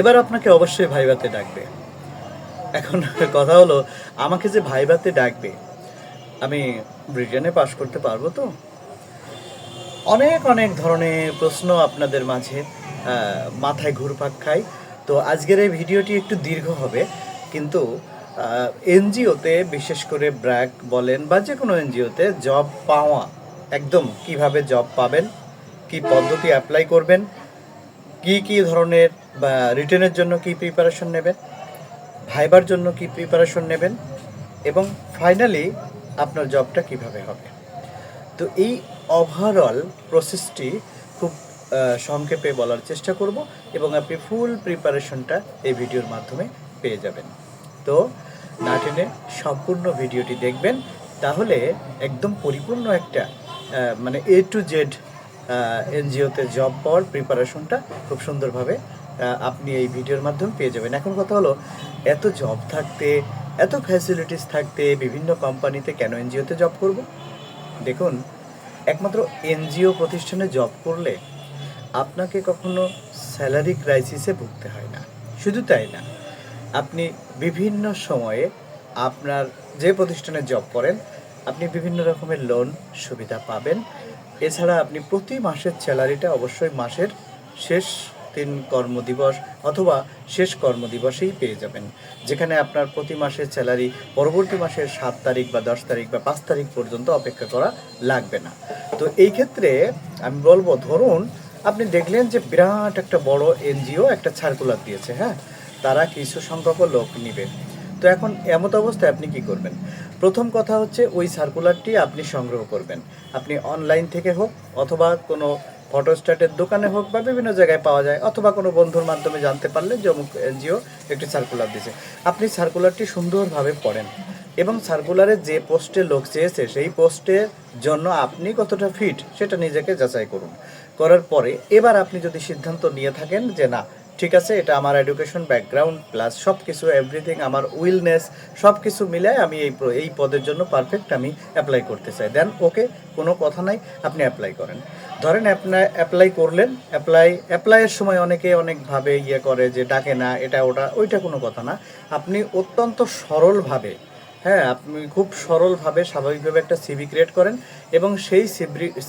এবার আপনাকে অবশ্যই ভাইভাতে ডাকবে। এখন কথা হলো, আমাকে যে ভাইভাতে ডাকবে, আমি ব্রিটেনে পাশ করতে পারব তো? অনেক অনেক ধরনের প্রশ্ন আপনাদের মাঝে মাথায় ঘুরপাক খায়। তো আজকের এই ভিডিওটি একটু দীর্ঘ হবে, কিন্তু এনজিওতে বিশেষ করে ব্র্যাক বলেন বা যে কোনো এনজিওতে জব পাওয়া, একদম কীভাবে জব পাবেন, কি পদ্ধতি অ্যাপ্লাই করবেন, কি কি ধরনের বা রিটেনের জন্য কি প্রিপারেশন নেবেন? ভাইবার জন্য কি প্রিপারেশন নেবেন? এবং ফাইনালি আপনার জবটা কীভাবে হবে? তো এই ওভারঅল প্রসেসটি খুব সংক্ষেপে বলার চেষ্টা করব এবং আপনি ফুল প্রিপারেশনটা এই ভিডিওর মাধ্যমে পেয়ে যাবেন। তো না টেনে সম্পূর্ণ ভিডিওটি দেখবেন, তাহলে একদম পরিপূর্ণ একটা মানে এ টু জেড এনজিওতে জব পাওয়ার প্রিপারেশনটা খুব সুন্দরভাবে আপনি এই ভিডিওর মাধ্যমে পেয়ে যাবেন। এখন কথা হলো, এত জব থাকতে, এত ফ্যাসিলিটিস থাকতে বিভিন্ন কোম্পানিতে কেন এনজিওতে জব করব? দেখুন, একমাত্র এনজিও প্রতিষ্ঠানে জব করলে আপনাকে কখনো স্যালারি ক্রাইসিসে ভুগতে হয় না। শুধু তাই না, আপনি বিভিন্ন সময়ে আপনার যে প্রতিষ্ঠানে জব করেন, আপনি বিভিন্ন রকমের লোন সুবিধা পাবেন। এছাড়া আপনি প্রতি মাসের স্যালারিটা অবশ্যই মাসের শেষ তিন কর্মদিবস অথবা শেষ কর্মদিবসেই পেয়ে যাবেন, যেখানে আপনার প্রতি মাসের স্যালারি পরবর্তী মাসের সাত তারিখ বা দশ তারিখ বা পাঁচ তারিখ পর্যন্ত অপেক্ষা করা লাগবে না। তো এই ক্ষেত্রে আমি বলব, ধরুন আপনি দেখলেন যে বিরাট একটা বড় এনজিও একটা সার্কুলার দিয়েছে হ্যাঁ? তারা কিছু সংখ্যক লোক নিবে তো এখন এমত অবস্থায় আপনি কি করবেন? প্রথম কথা হচ্ছে ওই সার্কুলারটি আপনি সংগ্রহ করবেন। আপনি অনলাইন থেকে হোক অথবা কোনো ফটোস্ট্যাটের দোকানে হোক বা বিভিন্ন জায়গায় পাওয়া যায়, অথবা কোনো বন্ধুর মাধ্যমে জানতে পারলে যে অমুক এনজিও একটি সার্কুলার দিয়েছে। আপনি সার্কুলারটি সুন্দরভাবে পড়েন এবং সার্কুলারে যে পোস্টে লোক চেয়েছে, সেই পোস্টের জন্য আপনি কতটা ফিট সেটা নিজেকে যাচাই করুন। করার পরে এবার আপনি যদি সিদ্ধান্ত নিয়ে থাকেন যে না ঠিক আছে, এটা আমার এডুকেশন ব্যাকগ্রাউন্ড প্লাস সব কিছু এভরিথিং আমার উইলনেস সব কিছু মিলায় আমি এই এই পদের জন্য পারফেক্ট আমি অ্যাপ্লাই করতে চাই। দেন ওকে কোনো কথা নাই, আপনি অ্যাপ্লাই করেন। ধরেন আপনার অ্যাপ্লাই করলেন অ্যাপ্লাই অ্যাপ্লাইয়ের সময় অনেকে অনেকভাবে ইয়ে করে যে, ডাকে না, এটা ওটা, ওইটা কোনো কথা না। আপনি অত্যন্ত সরলভাবে হ্যাঁ আপনি খুব সরলভাবে, স্বাভাবিকভাবে একটা সিবি ক্রিয়েট করেন এবং সেই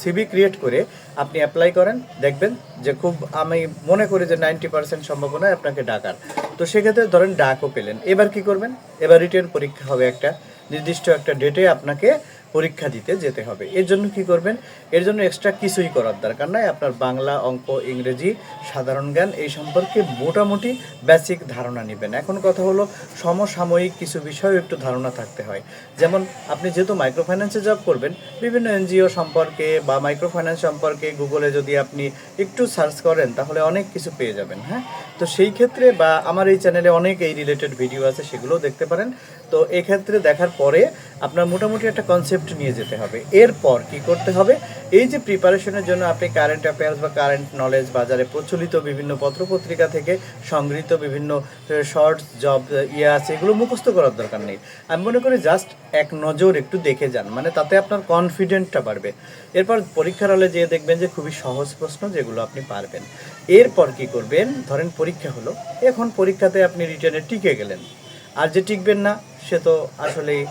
সিভি ক্রিয়েট করে আপনি অ্যাপ্লাই করেন। দেখবেন যে খুব আমি মনে করি যে নাইনটি পার্সেন্ট সম্ভাবনা আপনাকে ডাকার। তো সেক্ষেত্রে ধরেন ডাকও পেলেন। এবার কি করবেন? এবার রিটার্ন পরীক্ষা হবে একটা। নির্দিষ্ট একটা ডেটে আপনাকে পরীক্ষা দিতে যেতে হবে। এর জন্য কি করবেন? এর জন্য এক্সট্রা কিছুই করার দরকার নাই। আপনার বাংলা, অঙ্ক, ইংরেজি, সাধারণ জ্ঞান, এই সম্পর্কে মোটামুটি বেসিক ধারণা নেবেন। এখন কথা হলো, সমসাময়িক কিছু বিষয়েও একটু ধারণা থাকতে হয়। যেমন, আপনি যেহেতু মাইক্রো ফাইন্যান্সে জব করবেন, বিভিন্ন এনজিও সম্পর্কে বা মাইক্রো ফাইন্যান্স সম্পর্কে গুগলে যদি আপনি একটু সার্চ করেন, তাহলে অনেক কিছু পেয়ে যাবেন হ্যাঁ? তো সেই ক্ষেত্রে বা আমার এই চ্যানেলে অনেক এই রিলেটেড ভিডিও আছে, সেগুলোও দেখতে পারেন। তো এক্ষেত্রে দেখার পরে আপনার মোটামুটি একটা কনসেপ্ট নিয়ে যেতে হবে। এরপর কি করতে হবে? এই যে প্রিপারেশনের জন্য আপনি কারেন্ট অ্যাফেয়ার্স বা কারেন্ট নলেজ বাজারে প্রচলিত বিভিন্ন পত্রপত্রিকা থেকে সংগৃহীত বিভিন্ন শর্টস জব ইয়ে আছে, এগুলো মুখস্থ করার দরকার নেই। আমি মনে করি জাস্ট এক নজর একটু দেখে যান মানে তাতে আপনার কনফিডেন্টটা বাড়বে। এরপর পরীক্ষার হলে যেয়ে দেখবেন যে খুবই সহজ প্রশ্ন যেগুলো আপনি পারবেন। এরপর কি করবেন? ধরেন পরীক্ষা হলো, এখন পরীক্ষাতে আপনি রিটার্নে টিকে গেলেন। আর যে টিকবেন না সে তো আসলেই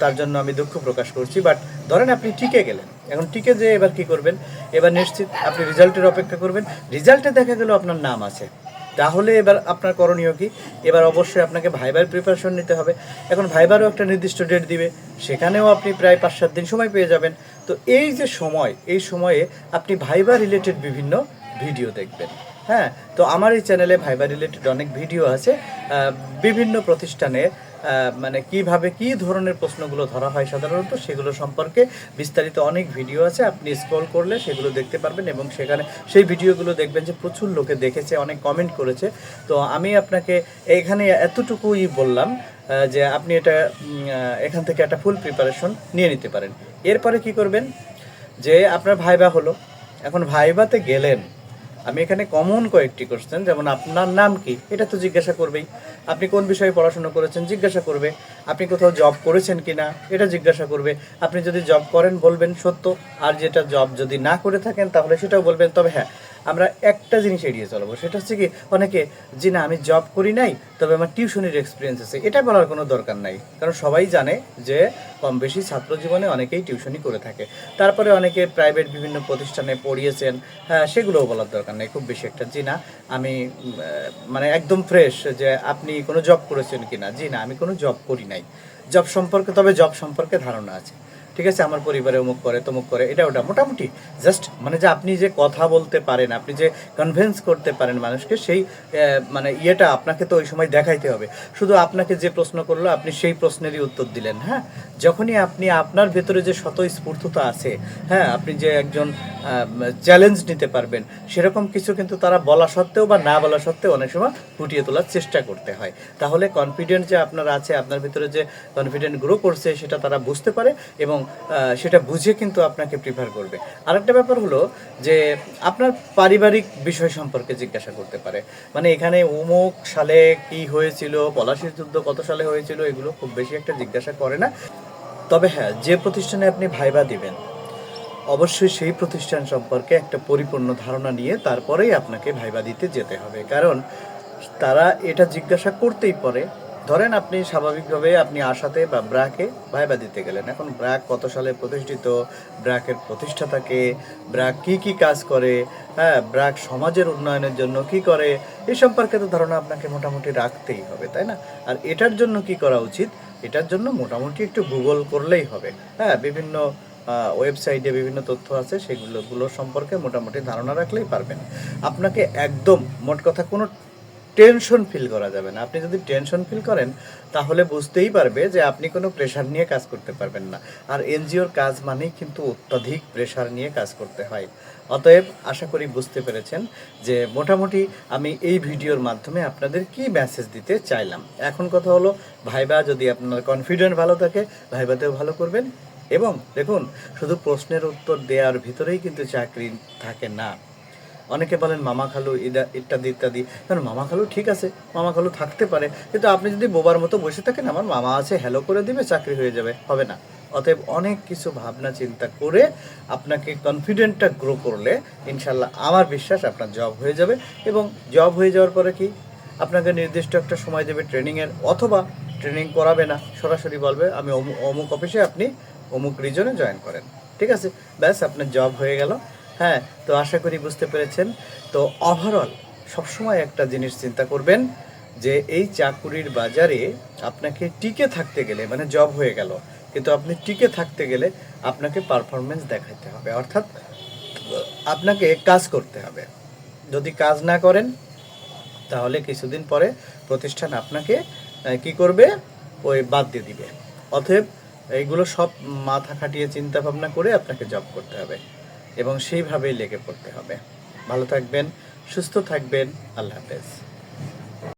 তার জন্য আমি দুঃখ প্রকাশ করছি। বাট ধরেন আপনি টিকে গেলেন। এখন টিকে যে এবার কি করবেন? এবার নিশ্চিত আপনি রেজাল্টের অপেক্ষা করবেন। রেজাল্টে দেখা গেল আপনার নাম আছে। তাহলে এবার আপনার করণীয় কি? এবার অবশ্যই আপনাকে ভাইবার প্রিপারেশন নিতে হবে। এখন ভাইবারও একটা নির্দিষ্ট ডেট দিবে। সেখানেও আপনি প্রায় পাঁচ সাত দিন সময় পেয়ে যাবেন। তো এই যে সময় এই সময়ে আপনি ভাইবার রিলেটেড বিভিন্ন ভিডিও দেখবেন। হ্যাঁ? তো আমার এই চ্যানেলে ভাইবার রিলেটেড অনেক ভিডিও আছে। বিভিন্ন প্রতিষ্ঠানে আহ, মানে কীভাবে কি ধরনের প্রশ্নগুলো ধরা হয় সাধারণত সেগুলো সম্পর্কে বিস্তারিত অনেক ভিডিও আছে, আপনি স্ক্রল করলে সেগুলো দেখতে পারবেন এবং সেখানে সেই ভিডিওগুলো দেখবেন যে প্রচুর লোকে দেখেছে, অনেক কমেন্ট করেছে। তো আমি আপনাকে এখানে এতটুকুই বললাম যে আপনি এটা এখান থেকে একটা ফুল প্রিপারেশন নিয়ে নিতে পারেন। এরপরে কি করবেন? যে আপনার ভাইবা হলো, এখন ভাইবাতে গেলেন আমি এখানে কমন কয়েকটি কোশ্চেন যেমন আপনার নাম কি? এটা তো জিজ্ঞাসা করবেই। আপনি কোন বিষয়ে পড়াশোনা করেছেন জিজ্ঞাসা করবে। আপনি কোথাও জব করেছেন কি না এটা জিজ্ঞাসা করবে। আপনি যদি জব করেন বলবেন সত্য, আর যেটা জব যদি না করে থাকেন তাহলে সেটাও বলবেন। তবে হ্যাঁ আমরা একটা জিনিস এড়িয়ে চলবো। সেটা হচ্ছে কি, অনেকে যে না, আমি জব করি নাই, তবে আমার টিউশনের এক্সপিরিয়েন্স আছে। এটা বলার কোনো দরকার নাই। কারণ সবাই জানে যে কম বেশি ছাত্র জীবনে অনেকেই টিউশনই করে থাকে। তারপরে অনেকে প্রাইভেট বিভিন্ন প্রতিষ্ঠানে পড়িয়েছেন হ্যাঁ সেগুলোও বলার দরকার নেই। খুব বেশি একটা, জি না, আমি মানে একদম ফ্রেশ যে, আপনি কোনো জব করেছেন কি না জি না, আমি কোনো জব করি নাই। জব সম্পর্কে, তবে জব সম্পর্কে ধারণা আছে। ঠিক আছে, আমার পরিবারে অমুক করে, তমুক করে, এটা ওটা। মোটামুটি জাস্ট মানে যে আপনি যে কথা বলতে পারেন, আপনি যে কনভিন্স করতে পারেন মানুষকে, সেই মানে ইয়েটা আপনাকে তো ওই সময় দেখাইতে হবে। শুধু আপনাকে যে প্রশ্ন করল, আপনি সেই প্রশ্নেরই উত্তর দিলেন হ্যাঁ? যখনই আপনি আপনার ভেতরে যে স্বতঃস্ফূর্ততা আছে হ্যাঁ আপনি যে একজন চ্যালেঞ্জ নিতে পারবেন, সেরকম কিছু কিন্তু তারা বলা সত্ত্বেও বা না বলা সত্ত্বেও অনেক সময় ফুটিয়ে তোলার চেষ্টা করতে হয়। তাহলে কনফিডেন্ট যে আপনার আছে, আপনার ভিতরে যে কনফিডেন্ট গ্রো করছে, সেটা তারা বুঝতে পারে এবং সেটা বুঝে কিন্তু আপনাকে প্রিফার করবে। আরেকটা ব্যাপার হলো যে আপনার পারিবারিক বিষয় সম্পর্কে জিজ্ঞাসা করতে পারে। মানে এখানে উমুক সালে কি হয়েছিল, পলাশির যুদ্ধ কত সালে হয়েছিল, এগুলো খুব বেশি একটা জিজ্ঞাসা করে না। তবে হ্যাঁ যে প্রতিষ্ঠানে আপনি ভাইবা দিবেন, অবশ্যই সেই প্রতিষ্ঠান সম্পর্কে একটা পরিপূর্ণ ধারণা নিয়ে তারপরেই আপনাকে ভাইবা দিতে যেতে হবে। কারণ তারা এটা জিজ্ঞাসা করতেই পারে ধরেন আপনি স্বাভাবিকভাবে আপনি আশাতে বা ব্রাকে ভাইবা দিতে গেলেন। এখন ব্রাক কত সালে প্রতিষ্ঠিত? ব্রাকের প্রতিষ্ঠাতাকে ব্রাক কি কি কাজ করে? হ্যাঁ ব্রাক সমাজের উন্নয়নের জন্য কি করে? এ সম্পর্কে তো ধারণা আপনাকে মোটামুটি রাখতেই হবে, তাই না? আর এটার জন্য কি করা উচিত? এটার জন্য মোটামুটি একটু গুগল করলেই হবে। হ্যাঁ বিভিন্ন ওয়েবসাইটে বিভিন্ন তথ্য আছে, সেগুলো, গুলোর সম্পর্কে মোটামুটি ধারণা রাখলেই পারবেন। আপনাকে একদম মোট কথা কোনো টেনশন ফিল করা যাবে না। আপনি যদি টেনশন ফিল করেন, তাহলে বুঝতেই পারবে যে আপনি কোনো প্রেশার নিয়ে কাজ করতে পারবেন না। আর এনজিওর কাজ মানেই কিন্তু অত্যাধিক প্রেশার নিয়ে কাজ করতে হয়। অতএব আশা করি বুঝতে পেরেছেন যে মোটামুটি আমি এই ভিডিওর মাধ্যমে আপনাদের কি মেসেজ দিতে চাইলাম। এখন কথা হলো, ভাইবা যদি আপনার কনফিডেন্ট ভালো থাকে, ভাইবাতেও ভালো করবেন। এবং দেখুন, শুধু প্রশ্নের উত্তর দেওয়ার ভিতরেই কিন্তু চাকরি থাকে না। অনেকে বলেন, মামা খালু, ইদা- ইত্যাদি ইত্যাদি। কারণ মামা খালু ঠিক আছে, মামা খালু থাকতে পারে। কিন্তু আপনি যদি বোবার মতো বসে থাকেন, আমার মামা আছে হ্যালো করে দিবে, চাকরি হয়ে যাবে। হবে না। অতএব অনেক কিছু ভাবনা, চিন্তা করে আপনাকে কনফিডেন্টটা গ্রো করলে ইনশাল্লাহ আমার বিশ্বাস আপনার জব হয়ে যাবে। এবং জব হয়ে যাওয়ার পরে কি? আপনাকে নির্দিষ্ট একটা সময় দেবে ট্রেনিংয়ের অথবা ট্রেনিং করাবে না। সরাসরি বলবে, আমি অমুক অফিসে আপনি অমুক রিজনে জয়েন করেন। ঠিক আছে? ব্যাস, আপনার জব হয়ে গেল। হ্যাঁ তো আশা করি বুঝতে পেরেছেন। তো ওভারঅল সবসময় একটা জিনিস চিন্তা করবেন যে এই চাকুরির বাজারে আপনাকে টিকে থাকতে গেলে মানে জব হয়ে গেল, কিন্তু আপনি টিকে থাকতে গেলে আপনাকে পারফরমেন্স দেখাতে হবে। অর্থাৎ আপনাকে কাজ করতে হবে। যদি কাজ না করেন, তাহলে কিছুদিন পরে প্রতিষ্ঠান আপনাকে কি করবে? ওই বাদ দিয়ে দিবে। অতএব এইগুলো সব মাথা খাটিয়ে চিন্তা ভাবনা করে আপনাকে জব করতে হবে। এবং সেইভাবেই লেগে পড়তে হবে। ভালো থাকবেন সুস্থ থাকবেন আল্লাহ হাফেজ।